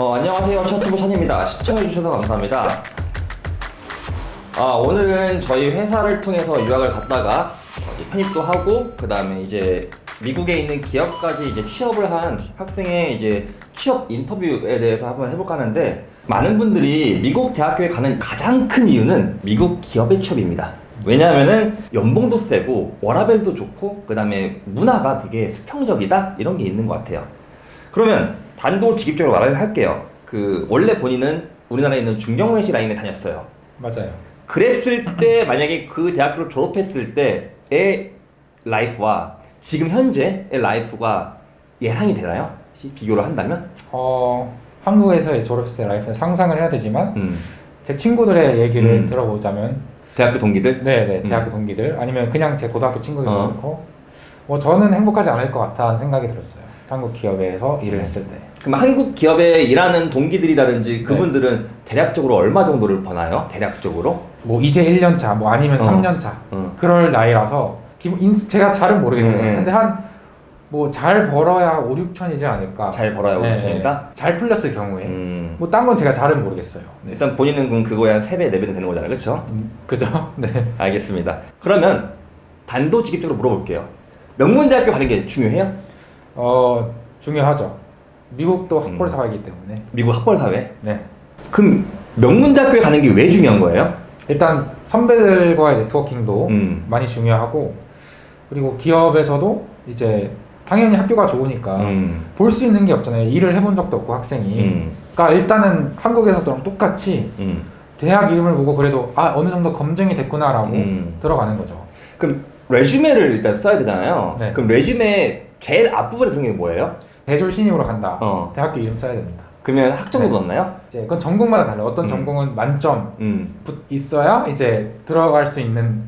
어, 안녕하세요. 셔츠부 찬입니다. 시청해주셔서 감사합니다. 아, 오늘은 저희 회사를 통해서 유학을 갔다가 편입도 하고, 그 다음에 이제 미국에 있는 기업까지 이제 취업을 한 학생의 이제 취업 인터뷰에 대해서 한번 해볼까 하는데, 많은 분들이 미국 대학교에 가는 가장 큰 이유는 미국 기업의 취업입니다. 왜냐하면은 연봉도 세고 워라밸도 좋고 그 다음에 문화가 되게 수평적이다 이런 게 있는 것 같아요. 그러면 단도직입적으로 말을 할게요. 그 원래 본인은 우리나라에 있는 중경외시 라인에 다녔어요. 맞아요. 그랬을 때 만약에 그 대학교를 졸업했을 때의 라이프와 지금 현재의 라이프가 예상이 되나요? 시- 비교를 한다면? 어, 한국에서의 때 라이프는 상상을 해야 되지만 음. 제 친구들의 얘기를 음. 들어보자면 대학교 동기들? 네네 음. 대학교 동기들 아니면 그냥 제 고등학교 친구들도 어. 그렇고 뭐 저는 행복하지 않을 것 같다는 생각이 들었어요. 한국 기업에서 일을 했을 때. 그럼 한국 기업에 일하는 동기들이라든지 그분들은 대략적으로 얼마 정도를 버나요? 대략적으로? 뭐 이제 1년 차, 뭐 아니면 어. 3년 차 어. 그럴 나이라서 기본 인- 제가 잘은 모르겠어요. 네, 네. 근데 한 뭐 잘 벌어야 5, 6천이지 않을까. 잘 벌어요, 네, 5천이다? 네. 잘 풀렸을 경우에. 음. 뭐 딴 건 제가 잘은 모르겠어요. 네. 일단 본인은 그럼 그거에 한 3배, 4배는 되는 거잖아요. 그렇죠? 음, 그죠? 네. 알겠습니다. 그러면 단도직입적으로 물어볼게요. 명문대학교 가는 게 중요해요? 어 중요하죠. 미국도 음. 학벌 사회이기 때문에. 미국 학벌 사회? 네. 그럼 명문대학교에 가는 게 왜 중요한 거예요? 일단 선배들과의 네트워킹도 음. 많이 중요하고 그리고 기업에서도 이제 당연히 학교가 좋으니까 음. 볼 수 있는 게 없잖아요. 일을 해본 적도 없고 학생이. 음. 그러니까 일단은 한국에서도 똑같이 음. 대학 이름을 보고 그래도 아 어느 정도 검증이 됐구나라고 음. 들어가는 거죠. 그럼 레주메를 일단 써야 되잖아요. 네. 그럼 레주메 제일 앞부분에 들어간 게 뭐예요? 대졸 신입으로 간다. 어. 대학교 이름 써야 됩니다. 그러면 학점도 네. 넣었나요? 이제 그건 전공마다 달라요. 어떤 음. 전공은 만점 음. 붙- 있어야 이제 들어갈 수 있는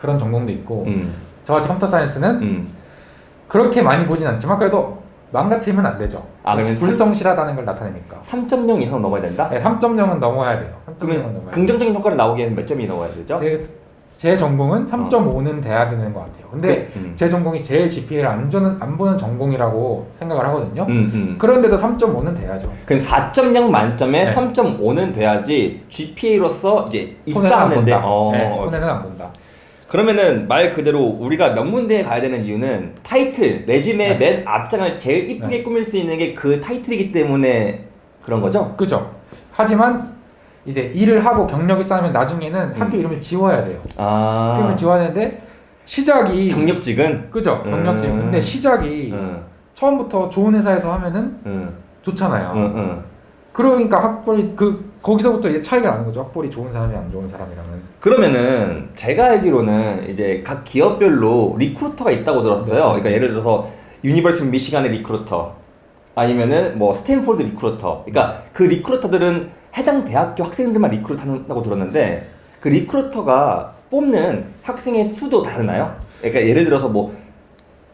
그런 전공도 있고 음. 저같이 컴퓨터 사이언스는 음. 그렇게 많이 보진 않지만 그래도 망가뜨리면 안 되죠. 아, 그러면 불성실하다는 걸 나타내니까. 3.0 이상 넘어야 된다? 네, 3.0은 넘어야 돼요. 3.0은 그러면 넘어야 돼요. 긍정적인 효과를 나오기에는 몇 점이 넘어야 되죠? 제, 제 전공은 3.5는 돼야 되는 것 같아요. 근데 그- 음. 제 전공이 제일 GPA를 안, 주는, 안 보는 전공이라고 생각을 하거든요. 음, 음. 그런데도 3.5는 돼야죠. 그럼 4.0 만점에 네. 3.5는 돼야지 GPA로서 이제 손해는 안 입사하는데 본다. 어, 네, 손해는 안 본다. 그러면은 말 그대로 우리가 명문대에 가야 되는 이유는 타이틀, 레지메 네. 맨 앞장을 제일 이쁘게 꾸밀 수 있는 게 그 타이틀이기 때문에 그런 거죠? 그죠? 하지만 이제 일을 하고 경력이 쌓이면 나중에는 음. 학교 이름을 지워야 돼요. 학교 이름을 아 지워야 되는데 시작이 경력직은 그죠? 경력직. 음. 근데 시작이 응, 처음부터 좋은 회사에서 하면은 응, 좋잖아요. 응, 응. 그러니까 학벌이 그 거기서부터 이제 차이가 나는 거죠. 학벌이 좋은 사람이 안 좋은 사람이랑은. 그러면은 제가 알기로는 이제 각 기업별로 리크루터가 있다고 들었어요. 네. 그러니까 예를 들어서 유니버스 미시간의 리크루터 아니면은 뭐 스탠포드 리크루터. 그러니까 그 리크루터들은 해당 대학교 학생들만 리크루트한다고 들었는데 그 리크루터가 뽑는 학생의 수도 다르나요? 그러니까 예를 들어서 뭐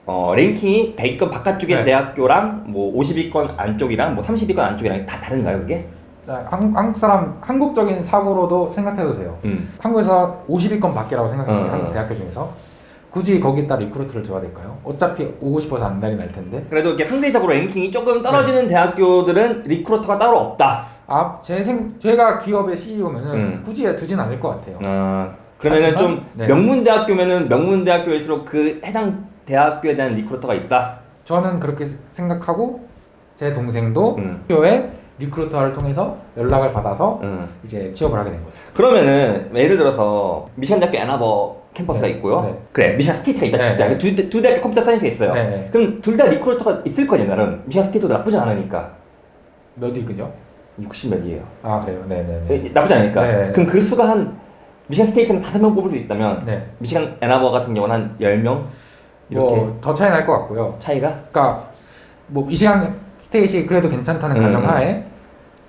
어, 랭킹이 100위권 바깥쪽의 네. 대학교랑 뭐 50위권 안쪽이랑 뭐 30위권 안쪽이랑 다 다른가요, 그게? 자, 한국, 한국 사람 한국적인 사고로도 생각해도 돼요. 음. 한국에서 50위권 밖이라고 생각해요. 어, 한국 어. 대학교 중에서 굳이 거기다 리크루트를 줘야 될까요? 어차피 오고 싶어서 안달이 날 텐데. 그래도 이게 상대적으로 랭킹이 조금 떨어지는 대학교들은 리크루터가 따로 없다. 아, 제 생, 제가 기업의 CEO면은 음. 굳이 두진 않을 것 같아요. 아, 그러면은 하지만, 좀 네. 명문대학교면은 명문대학교일수록 그 해당 대학교에 대한 리크루터가 있다. 저는 그렇게 생각하고 제 동생도 음. 학교에 리크루터를 통해서 연락을 받아서 응. 이제 취업을 하게 된 거죠. 그러면은 예를 들어서 미시간 대학교 애나버 캠퍼스가 네. 있고요. 네. 그래 미시간 스테이트가 있다 네. 진짜. 두, 대- 두 대학교 컴퓨터 사이언스가 있어요. 네, 네. 그럼 둘 다 리크루터가 있을 거냐 나름. 미시간 스테이트도 나쁘지 않으니까. 몇 위그죠? 60 몇이에요. 아 그래요. 네네네. 나쁘지 않으니까. 네. 그럼 그 수가 한 미시간 스테이트는 다섯 명 뽑을 수 있다면 네. 미시간 애나버 같은 경우는 한 10명 이렇게 뭐 더 차이 날 것 같고요. 차이가 그러니까 뭐 미시간 스테이시 그래도 괜찮다는 음, 가정하에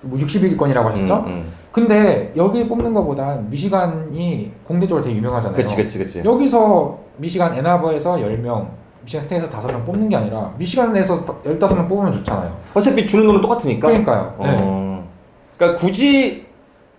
뭐 60위권이라고 하셨죠? 음, 음. 근데 여기 뽑는 것보다 미시간이 공대적으로 되게 유명하잖아요. 그치 그치 그치. 여기서 미시간 애나버에서 10명, 미시간 스테이에서 5명 뽑는 게 아니라 미시간에서 15명 뽑으면 좋잖아요. 어차피 주는 돈은 똑같으니까. 그러니까요. 네. 어. 그러니까 굳이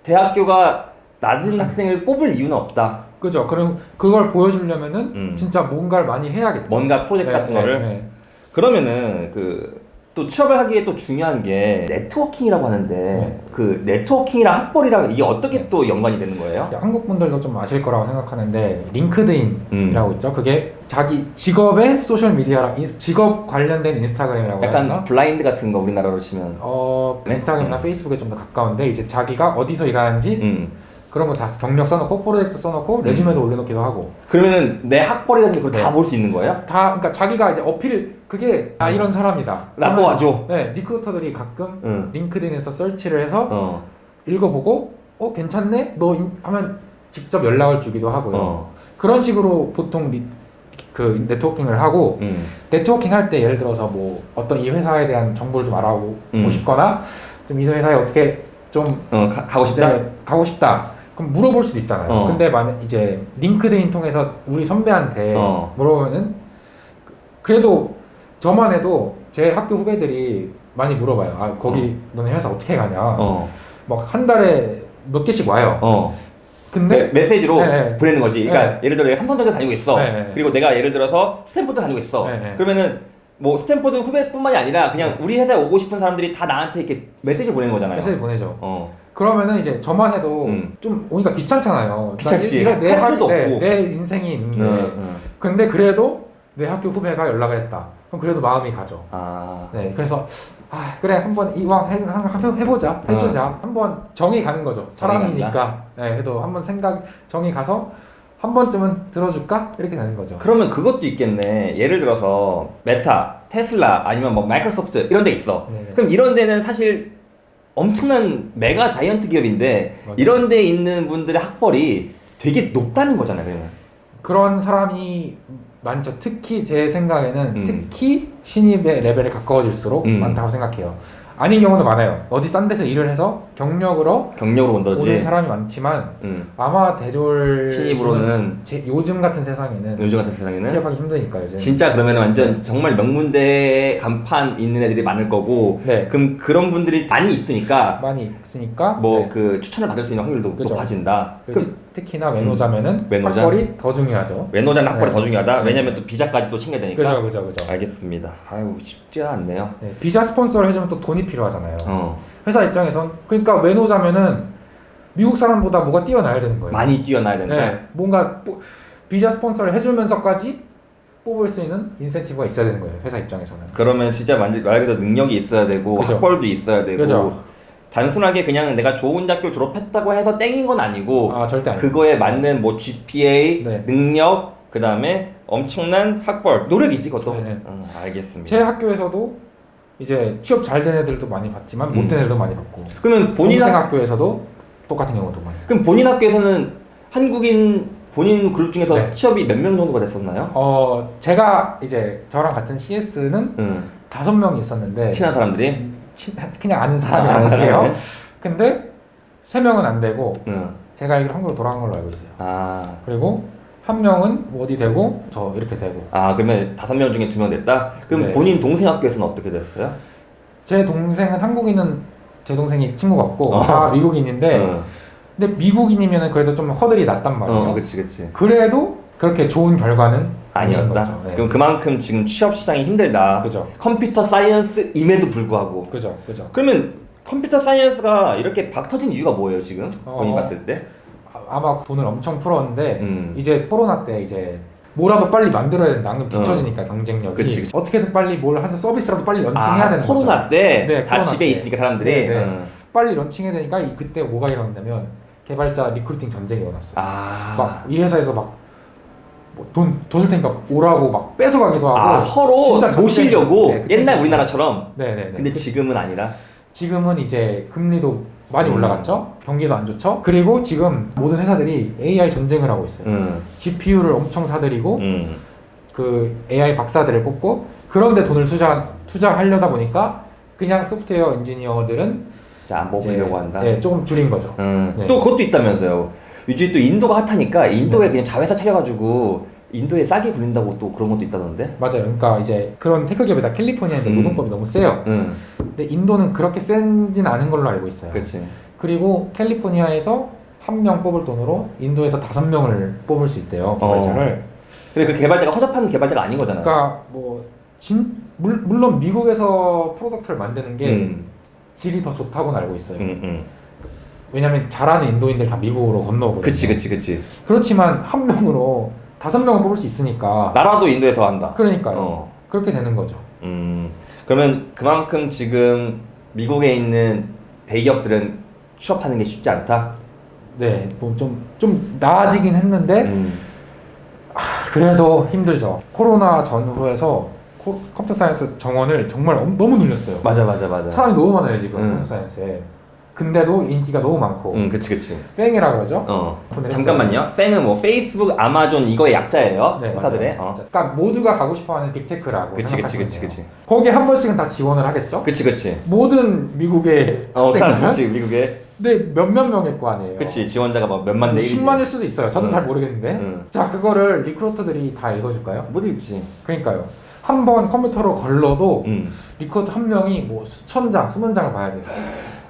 대학교가 낮은 학생을 뽑을 이유는 없다. 그죠? 그럼 그걸 보여주려면은 음. 진짜 뭔가를 많이 해야겠죠. 뭔가 프로젝트 네, 같은 네, 거를. 네. 그러면은 그 또 취업을 하기에 또 중요한 게 네트워킹이라고 하는데 네. 그 네트워킹이랑 학벌이랑 이게 어떻게 또 연관이 되는 거예요? 한국 분들도 좀 아실 거라고 생각하는데 링크드인이라고 음. 있죠. 그게 자기 직업의 소셜 미디어라 이- 직업 관련된 인스타그램이라고 약간 되나? 블라인드 같은 거 우리나라로 치면 어 네? 인스타그램이나 음. 페이스북에 좀 더 가까운데 이제 자기가 어디서 일하는지 음. 그런 거 다 경력 써놓고 프로젝트 써놓고 레주메도 올려놓기도 하고 그러면은 내 학벌이라든지 그걸 네. 다볼 수 있는 거예요? 다 그러니까 자기가 이제 어필 그게 아 이런 사람이다. 나 그러면- 뽑아줘. 네 리크루터들이 가끔 응. 링크드인에서 설치를 해서 어. 읽어보고 어 괜찮네 너 인- 하면 직접 연락을 주기도 하고요. 어. 그런 식으로 보통 리, 그 네트워킹을 하고 음. 네트워킹 할 때 예를 들어서 뭐 어떤 이 회사에 대한 정보를 좀 알아보고 음. 싶거나 좀 이 회사에 어떻게 좀 어 가, 가고 싶다. 네, 가고 싶다. 그럼 물어볼 수도 있잖아요. 어. 근데 만약 이제 링크드인 통해서 우리 선배한테 어. 물어보면은 그- 그래도 저만 해도 제 학교 후배들이 많이 물어봐요. 아 거기 너네 회사 어떻게 가냐. 어. 막 한 달에 몇 개씩 와요. 어. 근데 메, 시지로 네, 네. 보내는 거지. 그러니까 예를 들어 내가 삼성전자 다니고 있어. 네, 네. 그리고 내가 예를 들어서 스탠포드 다니고 있어. 네, 네. 그러면은 뭐 스탠포드 후배뿐만이 아니라 그냥 우리 회사에 오고 싶은 사람들이 다 나한테 이렇게 메시지 보내는 거잖아요. 메시지 보내죠. 어. 그러면은 이제 저만 해도 음. 좀 오니까 귀찮잖아요. 귀찮지. 그러니까 내, 할 네, 없고. 내 인생이 있는데 응, 응. 근데 그래도 내 학교 후배가 연락을 했다. 그럼 그래도 마음이 가죠. 아. 네, 그래서 아 그래 한번 이왕 해, 한- 해보자 해주자 한번 정이 가는 거죠 어. 사람이니까 네, 그래도 한번 생각 정이 가서 한 번쯤은 들어줄까 이렇게 되는 거죠 그러면 그것도 있겠네. 예를 들어서 메타, 테슬라 아니면 뭐 마이크로소프트 이런 데 있어. 네, 네. 그럼 이런 데는 사실 엄청난 메가 자이언트 기업인데 맞아요. 이런 데 있는 분들의 학벌이 되게 높다는 거잖아요. 그러면. 그런 사람이 많죠 특히 제 생각에는 음. 특히 신입의 레벨에 가까워질수록 음. 많다고 생각해요 아닌 경우도 많아요 어디 싼 데서 일을 해서 경력으로 경력으로 온 오는 거지. 사람이 많지만 응. 아마 대졸 신입으로는 제, 요즘 같은 세상에는 요즘 같은 세상에는 취업하기 힘드니까 요즘 진짜 그러면 완전 정말 명문대 간판 있는 애들이 많을 거고 네 그럼 그런 분들이 많이 있으니까 많이 있으니까 뭐 네. 그 추천을 받을 수 있는 확률도 그죠. 높아진다. 그리고 그럼 특- 특히나 외노자면은 외노자? 학벌이 더 중요하죠. 외노자는 학벌이 네. 더 중요하다. 네. 왜냐면 또 비자까지 또 챙겨야 되니까. 그죠, 그죠, 그죠. 알겠습니다. 아유 쉽지가 않네요. 네, 비자 스폰서를 해주면 또 돈이 필요하잖아요. 어 회사 입장에선 그러니까 외노자면은 미국 사람보다 뭐가 뛰어나야 되는 거예요. 많이 뛰어나야 된다. 네, 뭔가 뽀- 비자 스폰서를 해주면서까지 뽑을 수 있는 인센티브가 있어야 되는 거예요. 회사 입장에서는. 그러면 진짜 말 그대로 능력이 있어야 되고 그죠. 학벌도 있어야 되고 그죠. 단순하게 그냥 내가 좋은 대학교 졸업했다고 해서 땡인 건 아니고 아 절대 아니에요. 그거에 맞는 뭐 GPA, 네. 능력, 그 다음에 엄청난 학벌, 노력이지 그것도. 네, 네. 어, 알겠습니다. 제 학교에서도 이제 취업 잘 된 애들도 많이 봤지만 못된 음. 애들도 많이 봤고 그러면 본인 학, 학교에서도 똑같은 경우도 많이. 그럼 본인 학교에서는 한국인 본인 그룹 중에서 네. 취업이 몇 명 정도가 됐었나요? 어 제가 이제 저랑 같은 CS는 응. 다섯 명이 있었는데 친한 사람들이. 친- 그냥 아는 사람이 아, 아는 아니에요. 사람이? 근데 세 명은 안 되고 응. 제가 알기로 한국으로 돌아간 걸로 알고 있어요. 아. 그리고 한 명은 뭐 어디 되고 저 이렇게 되고 아 그러면 다섯 명 중에 두 명 됐다. 그럼 네. 본인 동생 학교에서는 어떻게 됐어요? 제 동생은 한국인은 제 동생이 친구가 없고 어. 다 미국인인데 응. 근데 미국인이면 그래도 좀 허들이 낮단 말이에요. 어, 그렇지, 그렇지. 그래도 그렇게 좋은 결과는 아니었다. 네. 그럼 그만큼 지금 취업 시장이 힘들다. 그죠, 컴퓨터 사이언스임에도 불구하고. 그죠, 그죠. 그러면 컴퓨터 사이언스가 이렇게 박 터진 이유가 뭐예요 지금? 본인 어. 봤을 때? 아- 아마 돈을 엄청 풀었는데 음. 이제 코로나 때 이제 뭐라도 빨리 만들어야 된다. 안 그러면 뒤처지니까 경쟁력이. 그치, 그치. 어떻게든 빨리 뭘한 서비스라도 빨리 런칭해야 아, 되는 코로나 거죠. 때다 네, 코로나 집에 때. 있으니까 사람들이. 네, 네. 응. 빨리 런칭해야 되니까 이- 그때 뭐가 일어났냐면 개발자 리크루팅 전쟁이 일어났어요. 아. 막 이 회사에서 막돈더 줄 테니까 오라고 막 뺏어가기도 하고. 아 서로 진짜 전쟁이 모시려고. 네, 그때 옛날. 우리나라처럼. 네네네. 근데 지금은 아니라. 지금은 이제 금리도 많이 음. 올라갔죠. 경기도 안 좋죠. 그리고 지금 모든 회사들이 AI 전쟁을 하고 있어요. 응. GPU를 엄청 사들이고 응. 그 AI 박사들을 뽑고 그런데 돈을 투자 투자하려다 보니까 그냥 소프트웨어 엔지니어들은 자안 이제, 먹으려고 한다. 네, 조금 줄인 거죠. 응. 네. 또 그것도 있다면서요. 요즘 또 인도가 핫하니까 인도에 그냥 자회사 차려가지고 인도에 싸게 굴린다고 또 그런 것도 있다던데. 맞아요. 그러니까 이제 그런 테크 기업에다 캘리포니아인데 음. 노동법이 너무 세요. 응. 근데 인도는 그렇게 센진 않은 걸로 알고 있어요. 그렇지. 그리고 캘리포니아에서 한 명 뽑을 돈으로 인도에서 다섯 명을 뽑을 수 있대요. 개발자를. 근데 그 개발자가 허접한 개발자가 아닌 거잖아요. 그러니까 뭐 진 물, 물론 미국에서 프로덕트를 만드는 게 음, 질이 더 좋다고는 알고 있어요. 음, 음. 왜냐면 잘하는 인도인들 다 미국으로 건너오거든요. 그치, 그치, 그치. 그렇지만 한 명으로 다섯 명을 뽑을 수 있으니까 나라도 인도에서 한다. 그러니까요. 어. 그렇게 되는 거죠. 음, 그러면 그만큼 지금 미국에 있는 대기업들은 취업하는 게 쉽지 않다. 네, 뭐 좀 좀 나아지긴 했는데 음, 그래도 힘들죠. 코로나 전후에서 코- 컴퓨터 사이언스 정원을 정말 엄- 너무 늘렸어요. 맞아, 맞아, 맞아. 사람이 너무 많아요 지금 응. 컴퓨터 사이언스에. 근데도 인기가 너무 많고 음, 그치, 그치. 뺑이라 그러죠. 어. 오픈을 잠깐만요. 팬은 뭐 페이스북, 아마존 이거의 약자예요. 네, 회사들의. 맞아요. 어. 그러니까 모두가 가고 싶어하는 빅테크라고 그치, 그치, 생각하시면 그치, 돼요. 그치. 거기에 한 번씩은 다 지원을 하겠죠. 그치, 그치. 모든 미국의 어, 사람 학생들은 그치, 미국에. 근데 몇몇 명일 거 아니에요. 그치, 지원자가 막 몇만 대 1이지. 10만일 수도 있어요. 저도 응. 잘 모르겠는데. 응. 자, 그거를 리크루터들이 다 읽어줄까요? 못 읽지. 그러니까요. 한 번 컴퓨터로 걸러도 음. 리크루터 한 명이 뭐 수천 장, 수만 장을 봐야 돼요.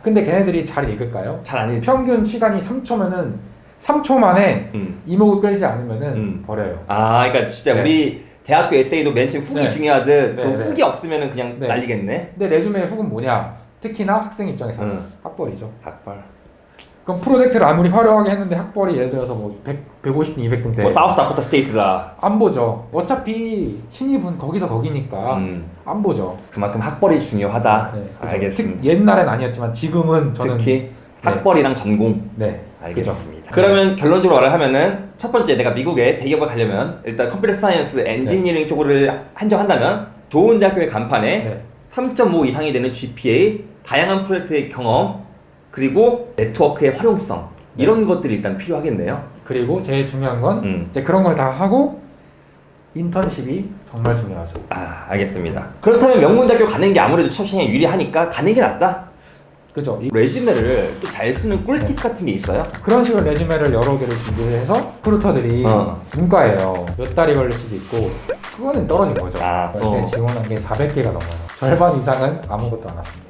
근데 걔네들이 잘 읽을까요? 잘 안 읽지. 평균 시간이 3초면은 3초 만에 음. 이목을 끌지 않으면은 음. 버려요. 아, 그러니까 진짜 네. 우리 대학교 에세이도 맨 처음 후기 네. 중요하듯 네, 그 네. 후기 없으면은 그냥 네. 날리겠네. 근데 레주메의 훅은 뭐냐? 특히나 학생 입장에서는 응. 학벌이죠. 학벌. 그럼 프로젝트를 아무리 화려하게 했는데 학벌이 예를 들어서 뭐 100, 150등, 200등 뭐 돼. 사우스 다코타 스테이트다. 안 보죠. 어차피 신입은 거기서 거기니까 음. 안 보죠. 그만큼 학벌이 중요하다. 네, 그죠. 알겠습니다. 특, 옛날엔 아니었지만 지금은 저는 특히 학벌이랑 전공. 네, 알겠습니다. 그러면 결론적으로 말을 하면은 첫 번째 내가 미국에 대기업을 가려면 일단 컴퓨터 사이언스 엔지니어링 쪽을 한정한다면 좋은 대학교의 간판에 네. 3.5 이상이 되는 GPA, 다양한 프로젝트의 경험, 그리고 네트워크의 활용성 네. 이런 것들이 일단 필요하겠네요. 그리고 제일 중요한 건 음. 이제 그런 걸 다 하고 인턴십이 정말 중요하죠. 아 알겠습니다. 그렇다면 명문대학교 가는 게 아무래도 취업 시장에 유리하니까 가는 게 낫다. 그죠? 이- 레지메를 또 잘 쓰는 꿀팁 네. 같은 게 있어요? 그런 식으로 레주메를 여러 개를 준비를 해서 프루터들이 어. 문과예요. 몇 달이 걸릴 수도 있고 그거는 떨어진 거죠. 아, 어. 지원한 게 400개가 넘어요. 절반 이상은 아무것도 안 왔습니다.